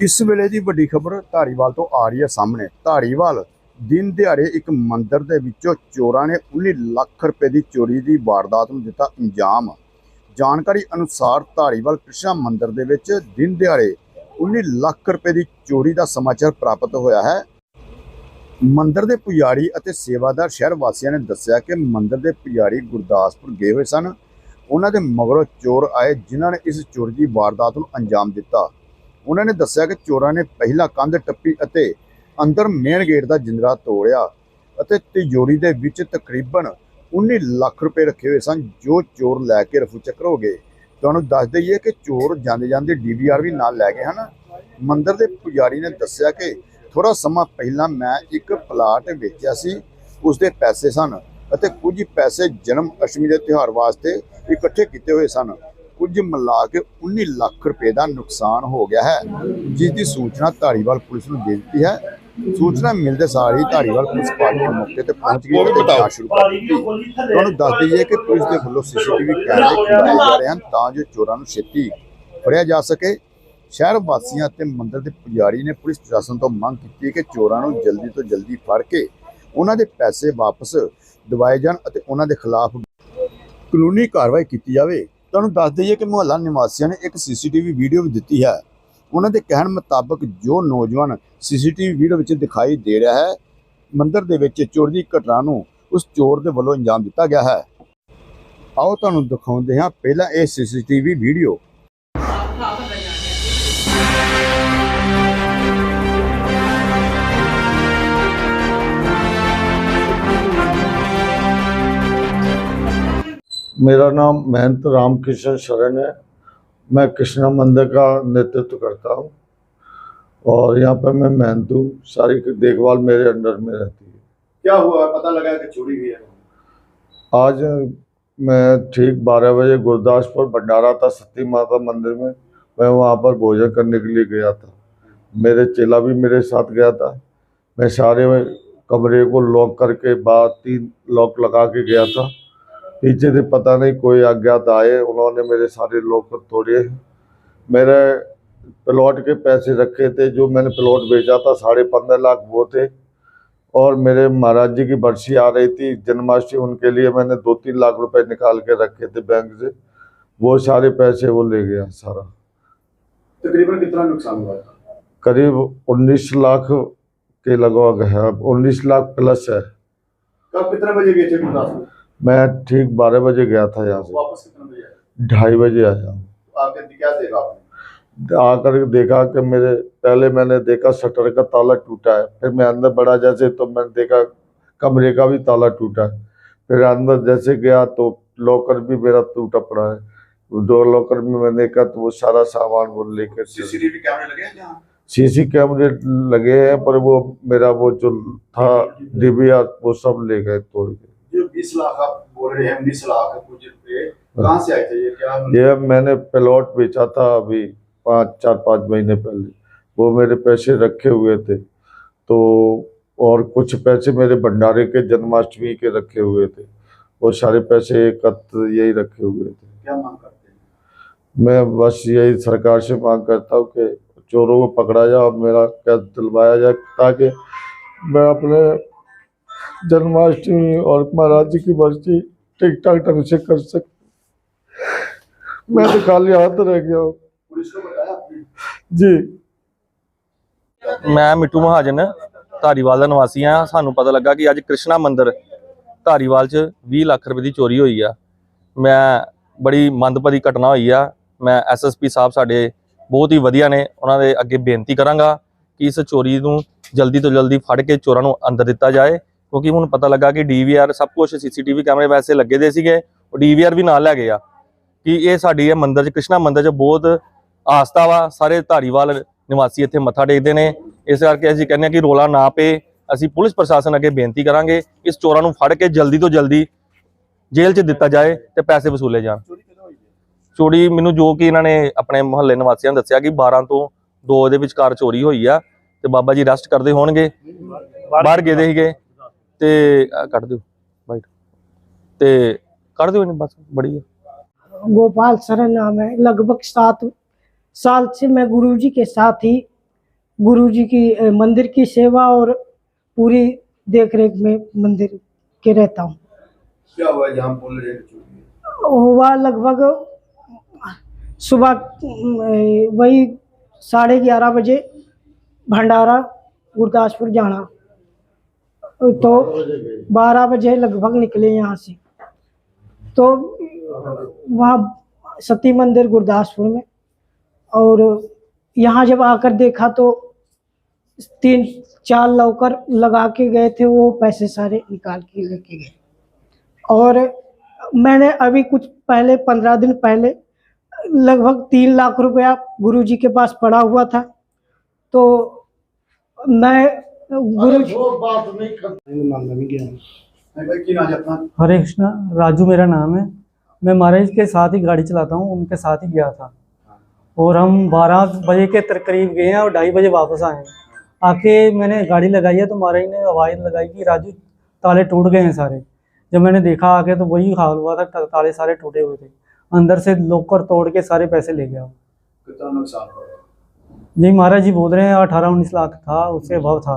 ਇਸ ਵੇਲੇ ਦੀ ਵੱਡੀ ਖਬਰ ਧਾਰੀਵਾਲ ਤੋਂ ਆ ਰਹੀ ਹੈ ਸਾਹਮਣੇ। ਧਾਰੀਵਾਲ ਦਿਨ ਦਿਹਾੜੇ ਇੱਕ ਮੰਦਿਰ ਦੇ ਵਿੱਚੋਂ ਚੋਰਾਂ ਨੇ 19 ਲੱਖ ਰੁਪਏ ਦੀ ਚੋਰੀ ਦੀ ਵਾਰਦਾਤ ਨੂੰ ਦਿੱਤਾ ਅੰਜਾਮ। ਜਾਣਕਾਰੀ ਅਨੁਸਾਰ ਧਾਰੀਵਾਲ ਕ੍ਰਿਸ਼ਨਾ ਮੰਦਿਰ ਦੇ ਵਿੱਚ ਦਿਨ ਦਿਹਾੜੇ 19 ਲੱਖ ਰੁਪਏ ਦੀ ਚੋਰੀ ਦਾ ਸਮਾਚਾਰ ਪ੍ਰਾਪਤ ਹੋਇਆ ਹੈ। ਮੰਦਿਰ ਦੇ ਪੁਜਾਰੀ ਅਤੇ ਸੇਵਾਦਾਰ ਸ਼ਹਿਰ ਵਾਸੀਆਂ ਨੇ ਦੱਸਿਆ ਕਿ ਮੰਦਿਰ ਦੇ ਪੁਜਾਰੀ ਗੁਰਦਾਸਪੁਰ ਗਏ ਹੋਏ ਸਨ। ਉਹਨਾਂ ਦੇ ਮਗਰੋਂ ਚੋਰ ਆਏ, ਜਿਨ੍ਹਾਂ ਨੇ ਇਸ ਚੋਰੀ ਦੀ ਵਾਰਦਾਤ ਨੂੰ ਅੰਜਾਮ ਦਿੱਤਾ। ਉਹਨਾਂ ਨੇ ਦੱਸਿਆ ਕਿ ਚੋਰਾਂ ਨੇ ਪਹਿਲਾਂ ਕੰਧ ਟੱਪੀ ਅਤੇ ਅੰਦਰ ਮੇਨ ਗੇਟ ਦਾ ਜਿੰਦਰਾ ਤੋੜਿਆ ਅਤੇ ਤਿਜੋਰੀ ਦੇ ਵਿੱਚ ਤਕਰੀਬਨ 19 ਲੱਖ ਰੁਪਏ ਰੱਖੇ ਹੋਏ ਸਨ, ਜੋ ਚੋਰ ਲੈ ਕੇ ਰਫੂ ਚੱਕਰ ਹੋ ਗਏ। ਤੁਹਾਨੂੰ ਦੱਸ ਦਈਏ ਕਿ ਚੋਰ ਜਾਂਦੇ ਜਾਂਦੇ ਡੀਵੀਆਰ ਵੀ ਨਾਲ ਲੈ ਗਏ ਹਨ। ਮੰਦਰ ਦੇ ਪੁਜਾਰੀ ਨੇ ਦੱਸਿਆ ਕਿ ਥੋੜਾ ਸਮਾਂ ਪਹਿਲਾਂ ਮੈਂ ਇੱਕ ਪਲਾਟ ਵੇਚਿਆ ਸੀ, ਉਸ ਦੇ ਪੈਸੇ ਸਨ ਅਤੇ ਕੁਝ ਪੈਸੇ ਜਨਮ ਅਸ਼ਟਮੀ ਦੇ ਤਿਉਹਾਰ ਵਾਸਤੇ ਇਕੱਠੇ ਕੀਤੇ ਹੋਏ ਸਨ। ਕੁਝ ਮਿਲਾ ਕੇ 19 ਲੱਖ ਰੁਪਏ ਦਾ ਨੁਕਸਾਨ ਹੋ ਗਿਆ ਹੈ ਜਿਸ ਦੀ ਸੂਚਨਾ ਧਾਰੀਵਾਲ ਪੁਲਿਸ ਨੂੰ ਦੇ ਦਿੱਤੀ ਹੈ। ਸੂਚਨਾ ਮਿਲਦੇ ਸਾਰ ਹੀ ਧਾਰੀਵਾਲ ਪੁਲਿਸ ਪਾਰਟੀ ਮੌਕੇ ਤੇ ਪਹੁੰਚ ਗਈ ਅਤੇ ਜਾਂਚ ਸ਼ੁਰੂ ਕਰ ਦਿੱਤੀ। ਤੁਹਾਨੂੰ ਦੱਸ ਦਈਏ ਕਿ ਪੁਲਿਸ ਦੇ ਵੱਲੋਂ ਸੀਸੀਟੀਵੀ ਕੈਮਰੇ ਖੁਲਵਾਏ ਜਾ ਰਹੇ ਹਨ ਤਾਂ ਜੋ ਚੋਰਾਂ ਨੂੰ ਛੇਤੀ ਫੜਿਆ ਜਾ ਸਕੇ। ਸ਼ਹਿਰ ਵਾਸੀਆਂ ਤੇ ਮੰਦਿਰ ਦੇ ਪੁਜਾਰੀ ਨੇ ਪੁਲਿਸ ਪ੍ਰਸ਼ਾਸਨ ਤੋਂ ਮੰਗ ਕੀਤੀ ਕਿ ਚੋਰਾਂ ਨੂੰ ਜਲਦੀ ਤੋਂ ਜਲਦੀ ਫੜ ਕੇ ਉਹਨਾਂ ਦੇ ਪੈਸੇ ਵਾਪਸ ਦਿਵਾਏ ਜਾਣ ਅਤੇ ਉਹਨਾਂ ਦੇ ਖਿਲਾਫ ਕਾਨੂੰਨੀ ਕਾਰਵਾਈ ਕੀਤੀ ਜਾਵੇ। ਤੁਹਾਨੂੰ ਦੱਸ ਦਈਏ ਕਿ ਮੁਹੱਲਾ ਨਿਵਾਸੀਆਂ ਨੇ ਇੱਕ ਸੀਸੀਟੀਵੀ ਵੀਡੀਓ ਵੀ ਦਿੱਤੀ ਹੈ। ਉਹਨਾਂ ਦੇ ਕਹਿਣ ਮੁਤਾਬਕ ਜੋ ਨੌਜਵਾਨ ਸੀਸੀਟੀਵੀ ਵੀਡੀਓ ਵਿੱਚ ਦਿਖਾਈ ਦੇ ਰਿਹਾ ਹੈ, ਮੰਦਰ ਦੇ ਵਿੱਚ ਚੋਰ ਦੀ ਘਟਨਾ ਨੂੰ ਉਸ ਚੋਰ ਦੇ ਵੱਲੋਂ ਅੰਜਾਮ ਦਿੱਤਾ ਗਿਆ ਹੈ। ਆਓ ਤੁਹਾਨੂੰ ਦਿਖਾਉਂਦੇ ਹਾਂ ਪਹਿਲਾਂ ਇਹ ਸੀਸੀਟੀਵੀ ਵੀਡੀਓ। मेरा नाम महंत रामकृष्ण शरण है। मैं कृष्णा मंदिर का नेतृत्व करता हूँ और यहाँ पर मैं महंत हूँ। सारी देखभाल मेरे अंडर में रहती है। क्या हुआ? पता लगा कि चोरी हुई है? आज मैं ठीक बारह बजे गुरदासपुर भंडारा था सती माता मंदिर में। मैं वहाँ पर भोजन करने के लिए गया था। मेरे चेला भी मेरे साथ गया था। मैं सारे कमरे को लॉक करके बाद तीन लॉक लगा के गया था। पीछे से पता नहीं कोई अज्ञात आए उन्होंने मेरे सारे लॉक तोड़े। मेरे प्लॉट के पैसे रखे थे जो मैंने प्लॉट बेचा था साढ़े पंद्रह लाख वो थे। और मेरे महाराज जी की बरसी आ रही थी जन्माष्टमी उनके लिए मैंने दो तीन लाख रुपए निकाल के रखे थे बैंक से। वो सारे पैसे वो ले गया सारा। तकरीबन कितना नुकसान हुआ करीब उन्नीस लाख के लगभग है उन्नीस लाख प्लस है। कब कितने बजे गए थे? मैं ठीक बारह बजे गया था यहाँ से। वापस कितने बजे आए? ढाई बजे आया। देखा आपने? आकर देखा कि मेरे पहले मैंने देखा शटर का ताला टूटा है फिर मैं अंदर बढ़ा जैसे तो मैंने देखा कमरे का भी ताला टूटा है। फिर अंदर जैसे गया तो लॉकर भी मेरा टूटा पड़ा है। दो लॉकर में मैंने देखा तो वो सारा सामान वो लेकर सीसीटीवी कैमरे लगे हैं सीसी कैमरे लगे हैं पर वो मेरा वो जो था डीबीआर वो सब ले गए तोड़ के। 20 लाख आप बोल रहे हैं 19 लाख कुछ रुपए कहाँ से आए थे ये? क्या ये मैंने प्लॉट बेचा था अभी पाँच चार पाँच महीने पहले। वो मेरे पैसे रखे हुए थे। तो और कुछ पैसे मेरे भंडारे के जन्माष्टमी के रखे हुए थे। वो सारे पैसे एकत्र यही रखे हुए थे। क्या मांग करते हैं? मैं बस यही सरकार से मांग करता हूँ कि चोरों को पकड़ा जाए और मेरा कैद दिलवाया जाए ताकि मैं अपने जन्माष्टमी और महाराज जी की बरसी ठीक ठाक ढंग से कर सकूं मैं तो खाली हाथ रह गया हूँ पुलिस को बताया आपने जी ਮੈਂ ਮਿੱਟੂ ਮਹਾਜਨ ਧਾਰੀਵਾਲ ਦਾ ਨਿਵਾਸੀ ਆ ਸਾਨੂੰ ਪਤਾ ਲੱਗਾ ਕਿ ਅੱਜ ਕ੍ਰਿਸ਼ਨਾ ਮੰਦਿਰ ਧਾਰੀਵਾਲ 'ਚ 20 ਲੱਖ ਰੁਪਏ ਦੀ ਚੋਰੀ ਹੋਈ ਆ ਮੈਂ ਬੜੀ ਮੰਦਭਾਗੀ ਘਟਨਾ ਹੋਈ ਆ ਮੈਂ ਐਸਐਸਪੀ ਸਾਹਿਬ ਸਾਡੇ ਬਹੁਤ ਹੀ ਵਧੀਆ ਨੇ ਉਹਨਾਂ ਦੇ ਅੱਗੇ ਬੇਨਤੀ ਕਰਾਂਗਾ ਕਿ ਇਸ ਚੋਰੀ ਨੂੰ ਜਲਦੀ ਤੋਂ ਜਲਦੀ ਫੜ ਕੇ ਚੋਰਾਂ ਨੂੰ ਅੰਦਰ ਦਿੱਤਾ ਜਾਏ ਕਿਉਂਕਿ ਹੁਣ ਪਤਾ ਲੱਗਾ ਕਿ ਡੀਵੀਆਰ ਸਭ ਕੁਝ ਸੀਸੀਟੀਵੀ ਕੈਮਰੇ ਵੈਸੇ ਲੱਗੇ ਦੇ ਸੀਗੇ ਉਹ ਡੀਵੀਆਰ ਵੀ ਨਾਲ ਲੈ ਗਏ ਆ। ਕਿ ਇਹ ਸਾਡੀ ਹੈ ਮੰਦਰ ਚ ਕ੍ਰਿਸ਼ਨਾ ਮੰਦਰ ਚ ਬਹੁਤ ਆਸਥਾ ਵਾ ਸਾਰੇ ਧਾਰੀਵਾਲ ਨਿਵਾਸੀ ਇੱਥੇ ਮੱਥਾ ਟੇਕਦੇ ਨੇ। ਇਸ ਕਰਕੇ ਅਸੀਂ ਕਹਿੰਦੇ ਆ ਕਿ ਰੋਲਾ ਨਾ ਪਏ ਅਸੀਂ ਪੁਲਿਸ ਪ੍ਰਸ਼ਾਸਨ ਅੱਗੇ ਬੇਨਤੀ ਕਰਾਂਗੇ ਇਸ ਚੋਰਾਂ ਨੂੰ ਫੜ ਕੇ ਜਲਦੀ ਤੋਂ ਜਲਦੀ ਜੇਲ੍ਹ 'ਚ ਦਿੱਤਾ ਜਾਏ ਤੇ ਪੈਸੇ ਵਸੂਲੇ ਜਾਣ। ਚੋਰੀ ਮੈਨੂੰ ਜੋ ਕਿ ਇਹਨਾਂ ਨੇ ਆਪਣੇ ਮੁਹੱਲੇ ਨਿਵਾਸੀਆਂ ਨੂੰ ਦੱਸਿਆ ਕਿ 12 ਤੋਂ 2 ਦੇ ਵਿਚਕਾਰ ਚੋਰੀ ਹੋਈ ਆ ਤੇ ਬਾਬਾ ਜੀ ਰੈਸਟ ਕਰਦੇ ਹੋਣਗੇ ਬਾਹਰ ਗਏ ਦੇ ਸੀਗੇ। ਤੇ ਆਹ ਕੱਢ ਦਿਓ ਬਾਈਟ ਤੇ ਕੱਢ ਦਿਓ ਇਹਨੂੰ ਬਸ ਬੜੀ ਆ गोपाल सरन नाम है लगभग सात साल से मैं गुरुजी के साथ ही गुरु जी की अ, मंदिर की सेवा और पूरी देख रेख में मंदिर के रहता हूँ क्या हुआ जहाँ बोल रहे हैं हुआ लगभग सुबह अ, वही साढ़े ग्यारह बजे भंडारा गुरदासपुर जाना तो बारह बजे लगभग निकले यहाँ से। तो वहाँ सती मंदिर गुरदासपुर में। और यहाँ जब आकर देखा तो तीन, चार लौकर लगा के गए थे, वो पैसे सारे निकाल के लेके गए। और मैंने अभी कुछ पहले, पंद्रह दिन पहले, लगभग तीन लाख रुपया गुरुजी के पास पड़ा हुआ था। तो मैं गुरु बात नहीं नाम हरे कृष्णा राजू मेरा नाम है। मैं महाराज के साथ ही गाड़ी चलाता हूँ उनके साथ ही गया था। और हम 12 बजे के करीब गए हैं और ढाई बजे वापस आए हैं। आके मैंने गाड़ी लगाई है तो महाराज ने आवाज़ लगाई कि राजू ताले टूट गए हैं सारे। जब मैंने देखा आके तो वही हाल हुआ था ताले सारे टूटे हुए थे। अंदर से लॉकर तोड़ के सारे पैसे ले गया। कितना नुकसान हुआ? जी महाराज जी बोल रहे हैं अठारह उन्नीस लाख था उससे अभाव था।